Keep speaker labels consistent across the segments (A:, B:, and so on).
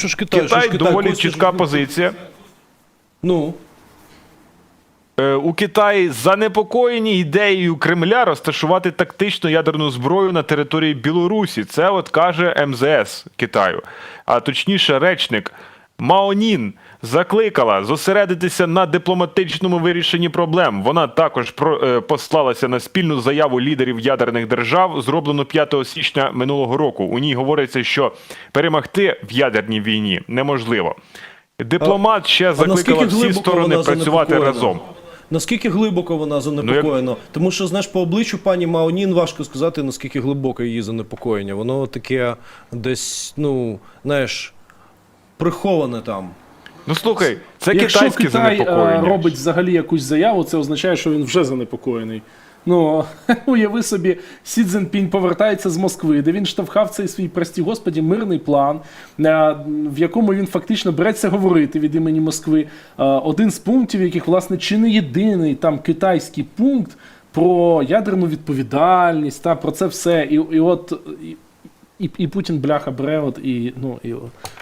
A: Що ж Китай, що ж
B: Китай
A: Китай
B: доволі
A: Костя,
B: чітка
A: ж-
B: позиція.
A: Ну,
B: Е, У Китаї занепокоєні ідеєю Кремля розташувати тактичну ядерну зброю на території Білорусі. Це от каже МЗС Китаю. А точніше, речник Маонін закликала зосередитися на дипломатичному вирішенні проблем. Вона також про, е, послалася на спільну заяву лідерів ядерних держав, зроблену 5 січня минулого року. У ній говориться, що перемогти в ядерній війні неможливо. Дипломат ще закликала всі сторони працювати разом.
A: наскільки глибоко вона занепокоєна? Тому що, знаєш, по обличчю пані Маонін важко сказати, наскільки глибоке її занепокоєння. Воно таке десь, ну, знаєш, приховане там.
B: Ну слухай, це
C: Якщо
B: китайське
C: Китай е,
B: занепокоєння.
C: робить взагалі якусь заяву, це означає, що він вже занепокоєний. Ну, уяви собі, Сі Цзіньпінь повертається з Москви, де він штовхав цей свій, прості господі, мирний план, е, в якому він фактично береться говорити від імені Москви. Е, Один з пунктів, яких, власне, чи не єдиний там китайський пункт про ядерну відповідальність, та про це все. І, і от. І, і, Путін бляха бере, от, і, ну, і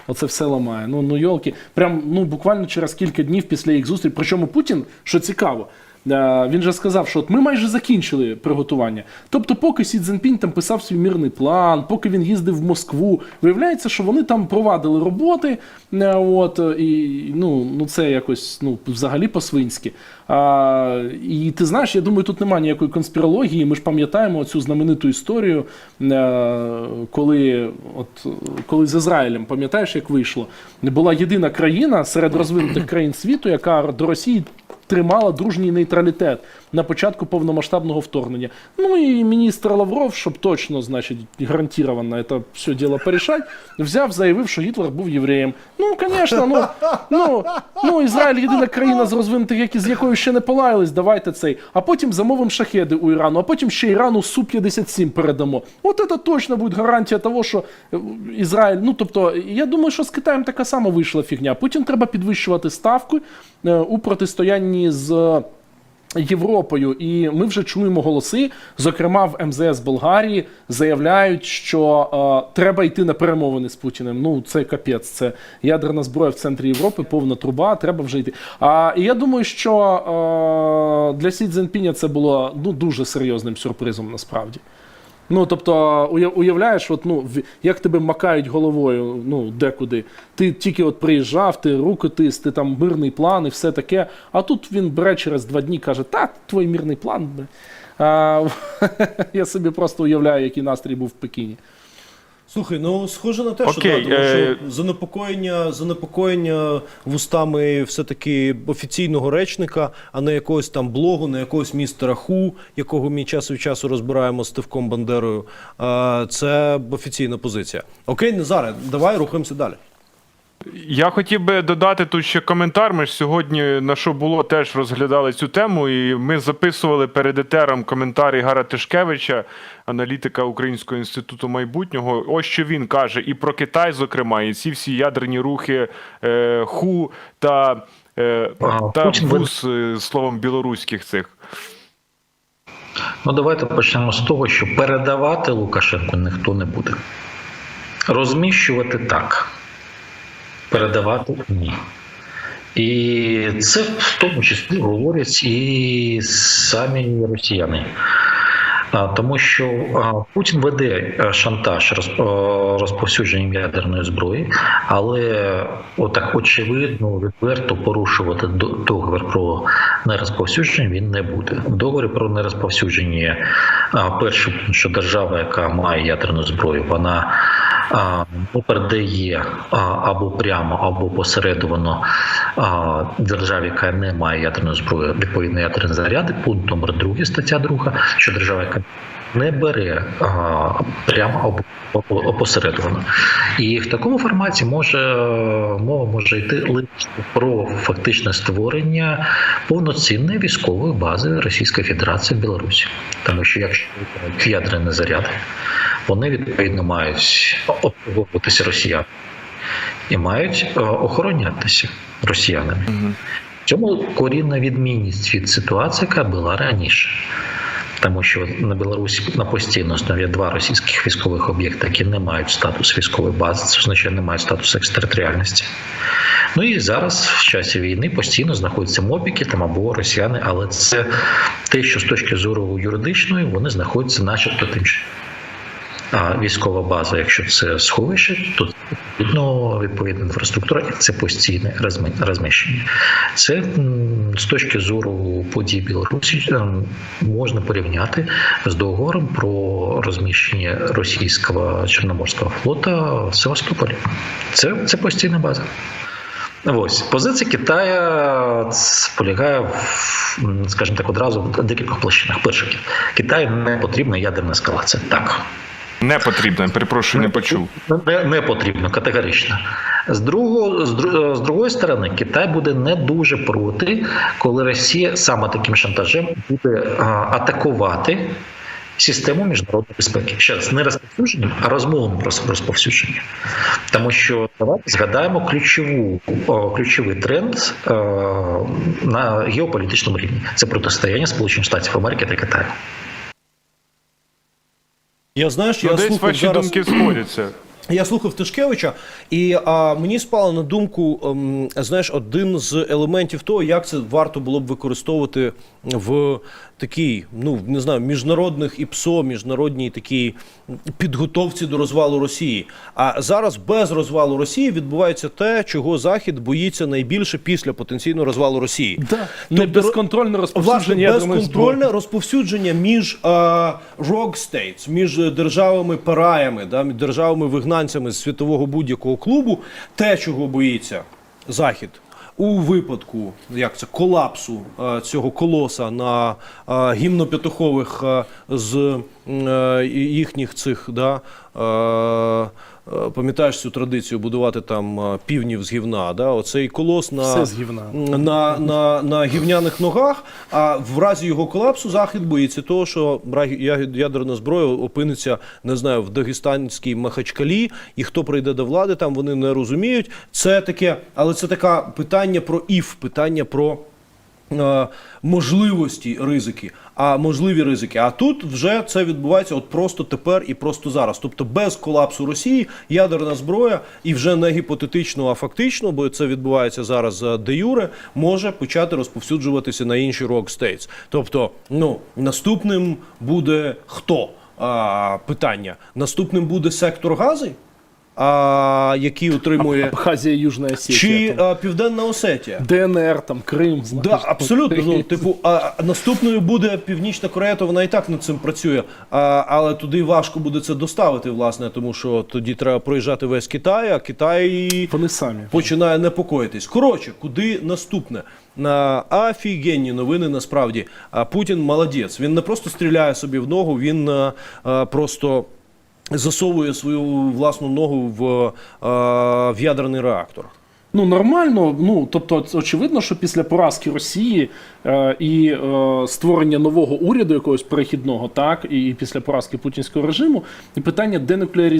C: оце все ламає. Ну, ну йолки, прям ну, буквально через кілька днів після їх зустрічі. Причому Путін, що цікаво, він же сказав, що от ми майже закінчили приготування. Тобто, поки Сі Цзіньпінь там писав свій мирний план, поки він їздив в Москву, виявляється, що вони там провадили роботи. е, От, е, і ну, ну це якось ну, взагалі по-свинськи. А, і ти знаєш, я думаю, тут немає ніякої конспірології. Ми ж пам'ятаємо цю знамениту історію, е, коли, от, коли з Ізраїлем, пам'ятаєш, як вийшло? Була єдина країна серед розвинутих країн світу, яка до Росії тримала дружній нейтралітет на початку повномасштабного вторгнення. Ну і міністр Лавров, щоб точно, значить, гарантированно це все діло порішать, взяв, заявив, що Гітлер був євреєм. Ну, звісно, ну, ну, ну Ізраїль єдина країна з розвинутих, з якою ще не полаялись, давайте цей. А потім замовимо шахеди у Ірану, а потім ще Ірану Су-57 передамо. От це точно буде гарантія того, що е, Ізраїль. Ну тобто, я думаю, що з Китаєм така сама вийшла фігня. Потім треба підвищувати ставки е, у протистоянні з. е, Європою, і ми вже чуємо голоси. Зокрема, в МЗС Болгарії заявляють, що е, треба йти на перемовини з Путіним. Ну це капець, це ядерна зброя в центрі Європи, повна труба. Треба вже йти. А і я думаю, що е, для Сі Цзіньпіня це було ну дуже серйозним сюрпризом насправді. Ну, тобто, уя- уявляєш, от, ну, як тебе макають головою, ну, декуди. Ти тільки от приїжджав, ти рукотис, ти там мирний план і все таке. А тут він бере через два дні каже, Та, твій мирний план. А, я собі просто уявляю, який настрій був в Пекіні.
A: Слухай, ну схоже на те, що,
B: Окей,
A: да, тому,
B: е,
A: що занепокоєння, занепокоєння вустами все-таки офіційного речника, а не якогось там блогу, не якогось містера Ху, якого ми час від часу розбираємо з тивком Бандерою. Це офіційна позиція. Окей, не зараз. давай рухаємося далі.
B: Я хотів би додати тут ще коментар. Ми ж сьогодні на що було теж розглядали цю тему, і ми записували перед етером коментар Ігора Тишкевича, аналітика Українського інституту майбутнього. Ось що він каже і про Китай, зокрема, і ці всі ядерні рухи е, ху та, е, та вуз е, словом білоруських цих.
D: Ну, давайте почнемо з того, що передавати Лукашенку ніхто не буде. Розміщувати так, передавати ні. І це в тому числі говорять і самі росіяни. Тому що Путін веде шантаж роз- розповсюдженням ядерної зброї, але отак очевидно, відверто порушувати договір про нерозповсюдження він не буде. В договорі про нерозповсюдження перше, що держава, яка має ядерну зброю, вона передає або прямо, або посередовано державі, яка не має ядерної зброї, відповідно ядерні заряди. Пункт номер 2 стаття 2, що держава, яка не бере а, прямо опосередовано. І в такому форматі може мова може йти лише про фактичне створення повноцінної військової бази Російської Федерації в Білорусі. Тому що якщо ядерні заряди, вони відповідно мають обслуговуватися росіянами і мають е, охоронятися росіянами. В цьому корінна відмінність від ситуації, яка була раніше. Тому що на Білорусі на постійно основі два російських військових об'єкти, які не мають статус військової бази, це означає, не мають статусу екстериторіальності. Ну і зараз в часі війни постійно знаходяться мобіки там або росіяни, але це те, що з точки зору юридичної вони знаходяться, начебто тимчасово. А військова база, якщо це сховище, то відповідно відповідна інфраструктура і це постійне розміщення. Це з точки зору подій Білорусі можна порівняти з договором про розміщення російського чорноморського флота в Севастополі. Це, це постійна база. Ось позиція Китая ц- полягає в, скажімо так, одразу в декількох площинах. Перше, Китаю не потрібна ядерна ескалація. Так,
B: Не потрібно, перепрошую, не почув.
D: не, не потрібно категорично. З другого з, з другої сторони, Китай буде не дуже проти, коли Росія саме таким шантажем буде а, атакувати систему міжнародної безпеки. Ще раз не розповсюдження, а розмову про розповсюдження. Тому що давайте згадаємо ключову о, ключовий тренд е, на геополітичному рівні. Це протистояння Сполучених Штатів Америки та Китаю.
A: Я знаю,
B: Ну,
A: я
B: десь
A: слухав
B: ваші
A: зараз...
B: думки сходяться.
A: Я слухав Тишкевича, і а, мені спало на думку, ем, знаєш, один з елементів того, як це варто було б використовувати в такій, ну не знаю, міжнародних ІПСО, міжнародній такій підготовці до розвалу Росії. А зараз без розвалу Росії відбувається те, чого Захід боїться найбільше після потенційного розвалу Росії.
C: Да. Не безконтрольне розповсюдження ядерної
A: безконтрольне
C: зброї.
A: розповсюдження між states, між державами параями, да, державами вигнанцями з світового будь-якого клубу, те, чого боїться Захід. У випадку як це колапсу е, цього колоса на гімноп'ятухових е, з е, їхніх цих да, е, е, пам'ятаєш цю традицію будувати там е, півнів з гівна, да? оцей колос на
C: з
A: на, на, на гівняних ногах, а в разі його колапсу Захід боїться того, що ядерна зброя опиниться, не знаю, в Дагестанській Махачкалі, і хто прийде до влади, там вони не розуміють. Це таке, але це таке питання про іф, питання про. Е, Можливості ризики, а можливі ризики. А тут вже це відбувається от просто тепер і просто зараз. Тобто без колапсу Росії ядерна зброя і вже не гіпотетично, а фактично, бо це відбувається зараз е, де юре, може почати розповсюджуватися на інші states. Тобто, ну наступним буде хто? А, питання. Наступним буде сектор Гази, а, який утримує
C: Абхазія, Южна Осетія,
A: чи
C: там,
A: а, Південна Осетія.
C: ДНР, там, Крим. знаєш.
A: Да, абсолютно. Ну, типу, а наступною буде Північна Корея, то вона і так над цим працює. А, але туди важко буде це доставити, власне, тому що тоді треба проїжджати весь Китай, а Китай
C: Вони самі.
A: починає непокоїтись. Коротше, куди наступне? На офігенні новини насправді. А Путін молодець. Він не просто стріляє собі в ногу, він а, а, просто засовує свою власну ногу в, в ядерний реактор.
C: Ну, нормально. Ну, тобто, очевидно, що після поразки Росії е, і е, створення нового уряду, якогось перехідного, так, і після поразки путінського режиму, і питання денуклеаризації.